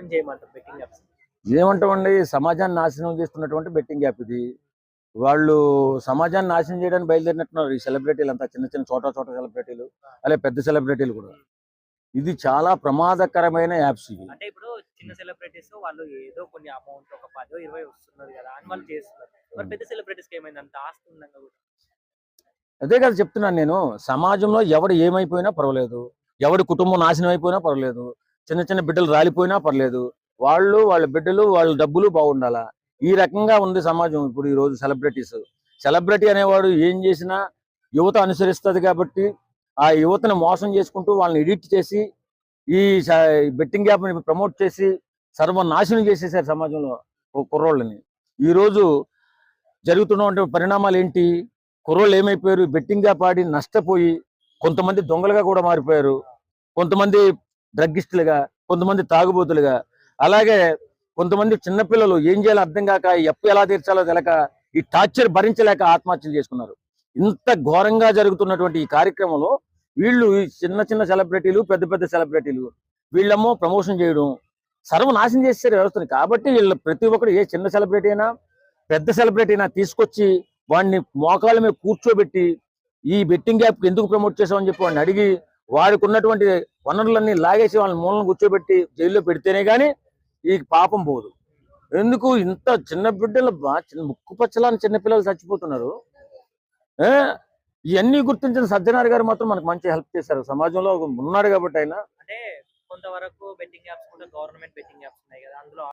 గురించి చేయమంటారు betting apps? ఏమంటామండి? సమాజాన్ని నాశనం చేస్తున్నటువంటి బెట్టింగ్ యాప్ ఇది. వాళ్ళు సమాజాన్ని నాశనం చేయడానికి బయలుదేరినట్టున్నారు ఈ సెలబ్రిటీలు అంతా చిన్న చిన్న చోట చోట సెలబ్రిటీలు అలాగే పెద్ద సెలబ్రిటీలు కూడా. ఇది చాలా ప్రమాదకరమైన యాప్స్ ఇవి. అంటే ఇప్పుడు చిన్న సెలబ్రిటీస్ వాళ్ళు ఏదో కొన్ని అమౌంట్ ఒక పదో ఇరవై వస్తున్నారు కదా అని వాళ్ళు చేస్తున్నారు. మరి పెద్ద సెలబ్రిటీస్కి ఏమైంది? అంత ఆస్తి ఉండగా కూడా. అదే కదా చెప్తున్నాను నేను. సమాజంలో ఎవడు ఏమైపోయినా పర్వాలేదు. ఎవడి కుటుంబం నాశనం అయిపోయినా పర్వాలేదు. చిన్న చిన్న బిడ్డలు రాలిపోయినా పర్లేదు. వాళ్ళు వాళ్ళ బిడ్డలు వాళ్ళ డబ్బులు బాగుండాలా? ఈ రకంగా ఉంది సమాజం ఇప్పుడు ఈ రోజు సెలబ్రిటీస్. సెలబ్రిటీ అనేవాడు ఏం చేసినా యువత అనుసరిస్తుంది కాబట్టి ఆ యువతను మోసం చేసుకుంటూ వాళ్ళని ఎడిట్ చేసి ఈ బెట్టింగ్ యాప్ని ప్రమోట్ చేసి సర్వనాశనం చేసేసారు సమాజంలో ఓ కుర్రోళ్ళని. ఈ రోజు జరుగుతున్నటువంటి పరిణామాలు ఏంటి? కుర్రోళ్ళు ఏమైపోయారు? బెట్టింగ్ యాప్ ఆడి నష్టపోయి కొంతమంది దొంగలుగా కూడా మారిపోయారు. కొంతమంది డ్రగ్గిస్టులుగా కొంతమంది తాగుబోతులుగా అలాగే కొంతమంది చిన్నపిల్లలు ఏం చేయాలో అర్థం కాక ఎప్పు ఎలా తీర్చాలో తెలక ఈ టార్చర్ భరించలేక ఆత్మహత్యలు చేసుకున్నారు. ఇంత ఘోరంగా జరుగుతున్నటువంటి ఈ కార్యక్రమంలో వీళ్ళు ఈ చిన్న చిన్న సెలబ్రిటీలు పెద్ద పెద్ద సెలబ్రిటీలు వీళ్ళమ్మో ప్రమోషన్ చేయడం సర్వనాశనం చేశారు వ్యవస్థని. కాబట్టి వీళ్ళు ప్రతి ఒక్కరు ఏ చిన్న సెలబ్రిటీ అయినా పెద్ద సెలబ్రిటీ అయినా తీసుకొచ్చి వాడిని మోకాళ్ళ మీద కూర్చోబెట్టి ఈ బెట్టింగ్ యాప్ ఎందుకు ప్రమోట్ చేసామని చెప్పి వాడిని అడిగి వారికి ఉన్నటువంటి వనరులన్నీ లాగేసి వాళ్ళని మూలను కూర్చోబెట్టి జైల్లో పెడితేనే కానీ ఈ పాపం పోదు. ఎందుకు ఇంత చిన్న బిడ్డలు చిన్న ముక్కు పచ్చలాని చిన్నపిల్లలు చచ్చిపోతున్నారు? ఇవన్నీ గుర్తించిన సజ్జనార్ గారు మాత్రం మనకు మంచి హెల్ప్ చేశారు. సమాజంలో ఉన్నారు కాబట్టి ఆయన అంటే కొంతవరకు బెట్టింగ్ యాప్స్ కూడా గవర్నమెంట్ బెట్టింగ్ యాప్స్ ఉన్నాయి కదా. అందులో